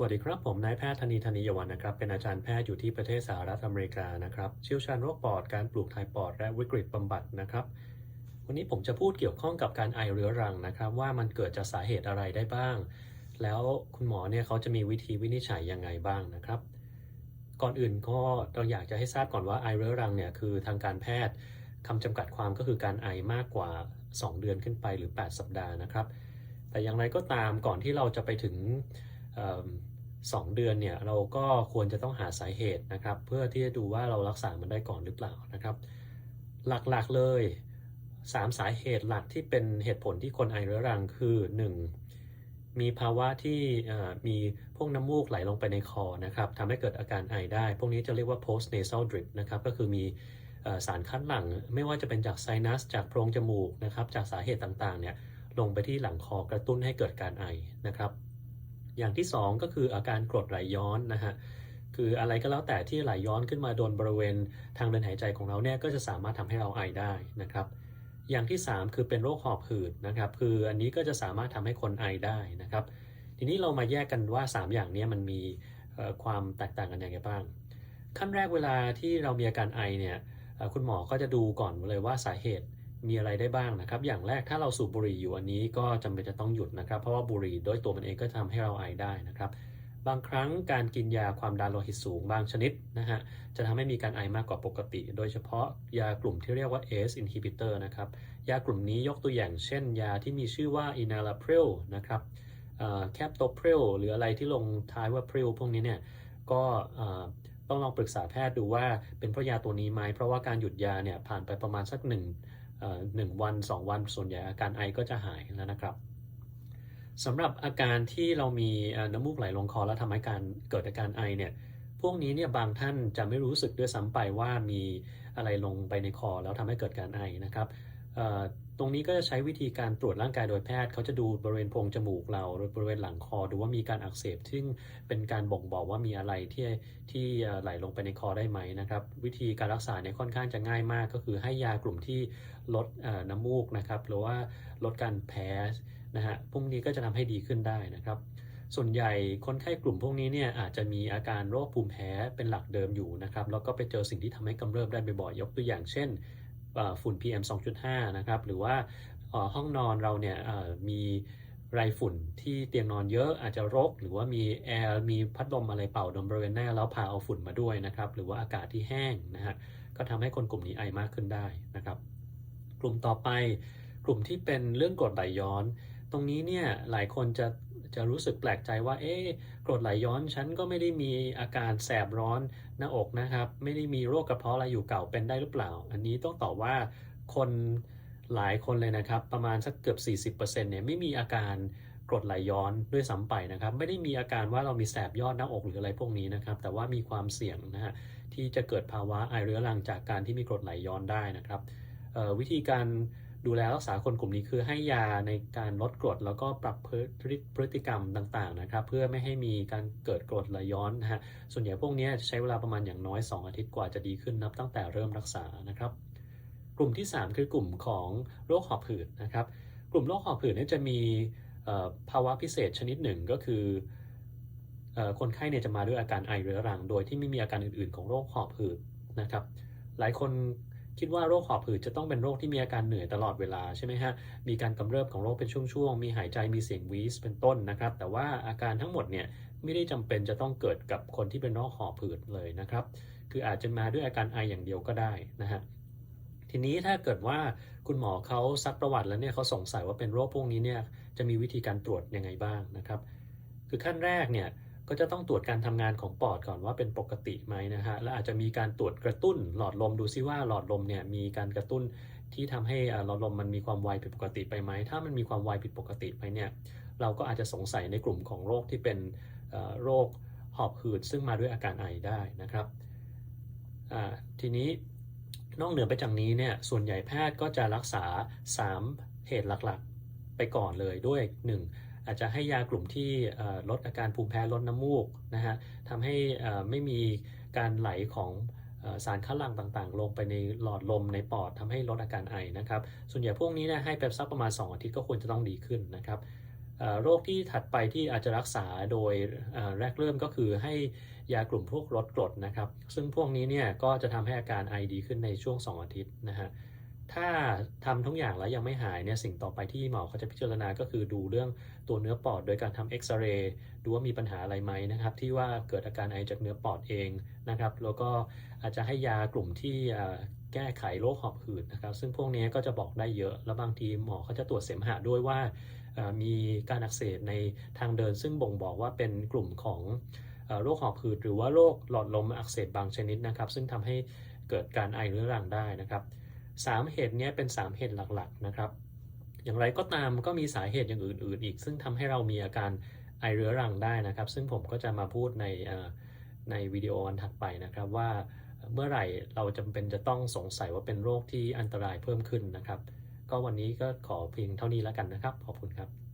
สวัสดีครับ ผมนายแพทย์ธนีธนียวันนะครับ เป็นอาจารย์แพทย์อยู่ที่ประเทศสหรัฐอเมริกานะครับเชี่ยวชาญโรคปอดการปลูกถ่ายปอด และวิกฤตบำบัดนะครับ วันนี้ผมจะพูดเกี่ยวข้องกับการไอเรื้อรังนะครับ ว่ามันเกิดจากสาเหตุอะไรได้บ้าง แล้วคุณหมอเนี่ยเขาจะมีวิธีวินิจฉัยยังไงบ้างนะครับ ก่อนอื่นก็เราอยากจะให้ทราบก่อนว่าไอเรื้อรังเนี่ยคือทางการแพทย์คำจำกัดความก็คือการไอมากกว่า 2 เดือนขึ้นไปหรือ 8 สัปดาห์นะครับ แต่อย่างไรก็ตามก่อนที่เราจะไปถึง เอิ่มสองเดือนเนี่ยเราก็ควรจะต้องหาสาเหตุนะครับ เพื่อที่จะดูว่าเรารักษามันได้ก่อนหรือเปล่านะครับ หลักๆเลย 3 สาเหตุหลักที่เป็นเหตุผลที่คนไอเรื้อรังคือ 1. มีภาวะที่มีพวกน้ำมูกไหลลงไปในคอนะครับทำให้เกิดอาการไอได้ พวกนี้จะเรียกว่า post nasal drip นะครับก็คือมีสารคัดหลั่งไม่ว่าจะเป็นจากไซนัสจากโพรงจมูกนะครับจากสาเหตุต่างๆเนี่ยลงไปที่หลังคอกระตุ้นให้เกิดการไอนะครับ อย่างที่ 2 ก็คืออาการกรดไหลย้อนนะฮะคืออะไรก็แล้วแต่ที่ไหลย้อนขึ้นมาโดนบริเวณทางเดินหายใจของเราเนี่ยก็จะสามารถทำให้เราไอได้นะครับ อย่างที่ 3 คือเป็นโรคหอบหืดนะครับคืออันนี้ก็จะสามารถทำให้คนไอได้นะครับ ทีนี้เรามาแยกกันว่า 3 อย่างนี้มันมีความแตกต่างกันอย่างไรบ้าง ขั้นแรกเวลาที่เรามีอาการไอเนี่ยคุณหมอก็จะดูก่อนเลยว่าสาเหตุ มีอะไรได้บ้างนะครับ อย่างแรกถ้าเราสูบบุหรี่อยู่อันนี้ก็จำเป็นจะต้องหยุดนะครับ เพราะว่าบุหรี่โดยตัวมันเองก็ทำให้เราไอได้นะครับ บางครั้งการกินยาความดันโลหิตสูงบางชนิดนะฮะจะทำให้มีการไอมากกว่าปกติ โดยเฉพาะยากลุ่มที่เรียกว่า ACE inhibitor นะครับ ยากลุ่มนี้ยกตัวอย่างเช่น ยาที่มีชื่อว่า enalapril นะครับแคปโตพริลหรืออะไรที่ลงท้ายว่าพริลพวกนี้เนี่ยก็ต้องลองปรึกษาแพทย์ดูว่าเป็นเพราะยาตัวนี้ไหมเพราะว่าการหยุดยาเนี่ยผ่านไปประมาณสักหนึ่ง หนึ่งวัน 2 วันส่วนใหญ่อาการไอก็จะหายแล้วนะครับสำหรับอาการที่เรามีน้ำมูกไหลลงคอแล้วทำให้การเกิดอาการไอเนี่ยพวกนี้เนี่ยบางท่านจะไม่รู้สึกด้วยซ้ำไปว่ามีอะไรลงไปในคอแล้วทำให้เกิดการไอนะครับ ตรงนี้ก็จะใช้วิธีการตรวจร่างกายโดยแพทย์ เขาจะดูบริเวณโพรงจมูกเราหรือบริเวณหลังคอดูว่ามีการอักเสบ ซึ่งเป็นการบ่งบอกว่ามีอะไรที่ที่ไหลลงไปในคอได้ไหมนะครับ วิธีการรักษาเนี่ยค่อนข้างจะง่ายมาก ก็คือให้ยากลุ่มที่ลดน้ำมูกนะครับหรือว่าลดการแพ้นะฮะพวกนี้ก็จะทำให้ดีขึ้นได้นะครับส่วนใหญ่คนไข้กลุ่มพวกนี้เนี่ยอาจจะมีอาการโรคภูมิแพ้เป็นหลักเดิมอยู่นะครับแล้วก็ไปเจอสิ่งที่ทำให้กำเริบได้บ่อยๆยกตัวอย่างเช่น ฝุ่น PM 2.5 นะครับ หรือว่าห้องนอนเราเนี่ยมีไรฝุ่นที่เตียงนอนเยอะอาจจะรก หรือว่ามีแอร์มีพัดลมอะไรเป่าดมบริเวณหน้าแล้วพาเอาฝุ่นมาด้วยนะครับ หรือว่าอากาศที่แห้งนะฮะก็ทำให้คนกลุ่มนี้ไอมากขึ้นได้นะครับ กลุ่มต่อไปกลุ่มที่เป็นเรื่องกรดไหลย้อน ตรงนี้เนี่ยหลายคนจะ จะรู้สึกแปลกใจว่า เอ๊ะกรดไหลย้อนฉันก็ไม่ได้มีอาการแสบร้อนหน้าอกนะครับ ไม่ได้มีโรคกระเพาะอะไรอยู่เก่าเป็นได้หรือเปล่า อันนี้ต้องตอบว่าคนหลายคนเลยนะครับ ประมาณสักเกือบ 40%เนี่ยไม่มีอาการกรดไหลย้อนด้วยซ้ำไปนะครับ ไม่ได้มีอาการว่าเรามีแสบยอดหน้าอกหรืออะไรพวกนี้นะครับ แต่ว่ามีความเสี่ยงนะฮะที่จะเกิดภาวะไอเรื้อรังจากการที่มีกรดไหลย้อนได้นะครับวิธีการ ดูแลรักษาคนกลุ่มนี้คือให้ยาในการลดกรดแล้วก็ปรับพฤติกรรมต่างๆนะครับ เพื่อไม่ให้มีการเกิดกรดไหลย้อนนะฮะส่วนใหญ่พวกนี้ใช้เวลาประมาณอย่างน้อย 2 อาทิตย์กว่าจะดีขึ้นนับตั้งแต่เริ่มรักษานะครับ กลุ่มที่ 3 คือกลุ่มของโรคหอบหืดนะครับ กลุ่มโรคหอบหืดนี่จะมีภาวะพิเศษชนิดหนึ่งก็คืออคนไข้เนี่ยจะมาด้วยอาการไอเรื้อรัง โดยที่ไม่มีอาการอื่นๆ ของโรคหอบหืดนะครับ หลายคน คิดว่าโรคหอบหืดจะต้องเป็นโรคที่มีอาการเหนื่อยตลอดเวลาใช่ไหมฮะ มีการกำเริบของโรคเป็นช่วงๆ มีหายใจ มีเสียงวีสเป็นต้นนะครับ แต่ว่าอาการทั้งหมดเนี่ยไม่ได้จำเป็นจะต้องเกิดกับคนที่เป็นโรคหอบหืดเลยนะครับ คืออาจจะมาด้วยอาการไออย่างเดียวก็ได้นะฮะ ทีนี้ถ้าเกิดว่าคุณหมอเขาซักประวัติแล้วเนี่ยเขาสงสัยว่าเป็นโรคพวกนี้เนี่ยจะมีวิธีการตรวจยังไงบ้างนะครับ คือขั้นแรกเนี่ย ก็จะต้องตรวจการทำงานของปอดก่อนว่าเป็นปกติไหมนะฮะ และอาจจะมีการตรวจกระตุ้นหลอดลมดูซิว่าหลอดลมเนี่ยมีการกระตุ้นที่ทำให้อ่าหลอดลมมันมีความไวผิดปกติไปไหม ถ้ามันมีความไวผิดปกติไปเนี่ย เราก็อาจจะสงสัยในกลุ่มของโรคที่เป็นโรคหอบหืดซึ่งมาด้วยอาการไอได้นะครับ ทีนี้นอกเหนือไปจากนี้เนี่ย ส่วนใหญ่แพทย์ก็จะรักษา 3 เหตุหลักๆ ไปก่อนเลยด้วย 1. อาจจะให้ยากลุ่มที่ลดอาการภูมิแพ้ลดน้ำมูกนะฮะทำให้ไม่มีการไหลของสารคัดหลั่งต่างๆ ลงไปในหลอดลมในปอดทำให้ลดอาการไอนะครับ ส่วนใหญ่พวกนี้เนี่ยให้ไปสักประมาณ 2 อาทิตย์ก็ควรจะต้องดีขึ้นนะครับโรคที่ถัดไปที่อาจจะรักษาโดยแรกเริ่มก็คือให้ยากลุ่มพวกลดกรดนะครับ ซึ่งพวกนี้เนี่ยก็จะทำให้อาการไอดีขึ้นในช่วง 2 อาทิตย์นะฮะ ถ้าทำทุกอย่างแล้วยังไม่หายเนี่ยสิ่งต่อไปที่หมอเขาจะพิจารณาก็คือดูเรื่องตัวเนื้อปอด โดยการทำเอ็กซเรย์ดูว่ามีปัญหาอะไรไหมนะครับ ที่ว่าเกิดอาการไอจากเนื้อปอดเองนะครับ แล้วก็อาจจะให้ยากลุ่มที่แก้ไขโรคหอบหืดนะครับ ซึ่งพวกนี้ก็จะบอกได้เยอะ แล้วบางทีหมอเขาจะตรวจเสมหะด้วยว่ามีการอักเสบในทางเดิน ซึ่งบ่งบอกว่าเป็นกลุ่มของโรคหอบหืดหรือว่าโรคหลอดลมอักเสบบางชนิดนะครับ ซึ่งทำให้เกิดการไอเรื้อรังได้นะครับ สามเหตุนี้เป็นสามเหตุหลักๆนะครับ อย่างไรก็ตามก็มีสาเหตุอย่างอื่น ๆ อีก ซึ่งทำให้เรามีอาการไอเรื้อรังได้นะครับ ซึ่งผมก็จะมาพูดในในวิดีโออันถัดไปนะครับว่าเมื่อไหร่เราจำเป็นจะต้องสงสัยว่าเป็นโรคที่อันตรายเพิ่มขึ้นนะครับ ก็วันนี้ก็ขอเพียงเท่านี้แล้วกันนะครับ ขอบคุณครับ